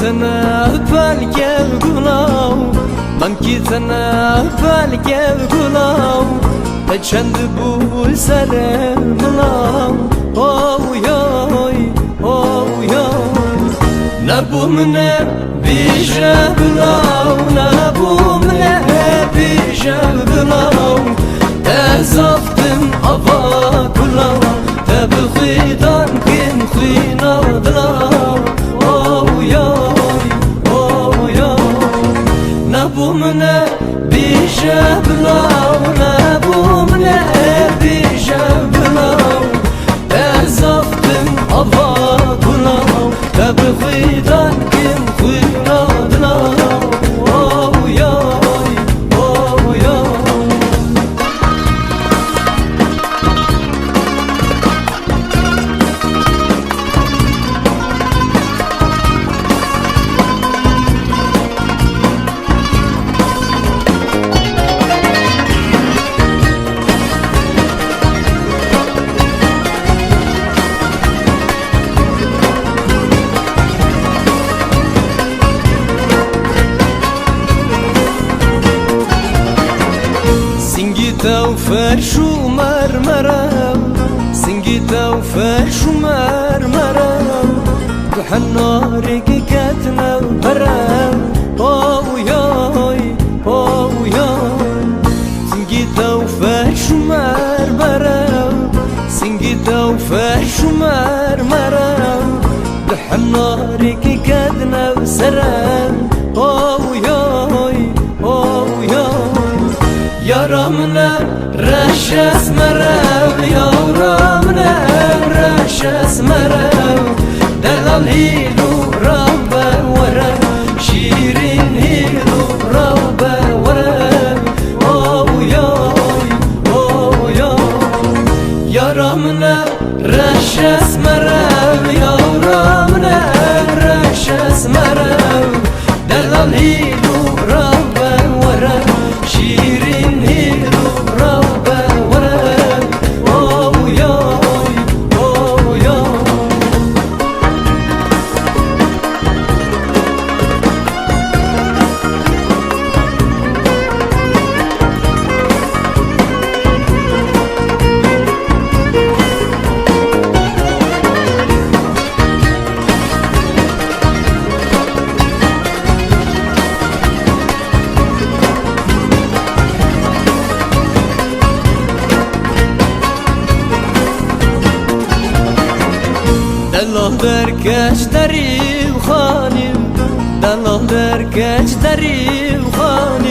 tane belge gulav Man ki tane belge gulav Te çend bu sere mlav Oh yoy, oh yoy Ne bu mne bije gulav Ne bu mne bije gulav Te zaftin ava gulav Te bxidan Ne? Bu mne bije gulav Ne? Bu mne bije gulav Te zaftin تاو فرش و مرمرم سنگیتا و فرش و مرمرم تو حناری که نو برم باویای باویای سنگیتا و فرش و مرمرم سنگیتا و فرش و مرمرم لحنارك Yaramne reşes merev Yaramne reşes merev. Delal hilu دلال درکش دری و خانیم دلال درکش دری و خانیم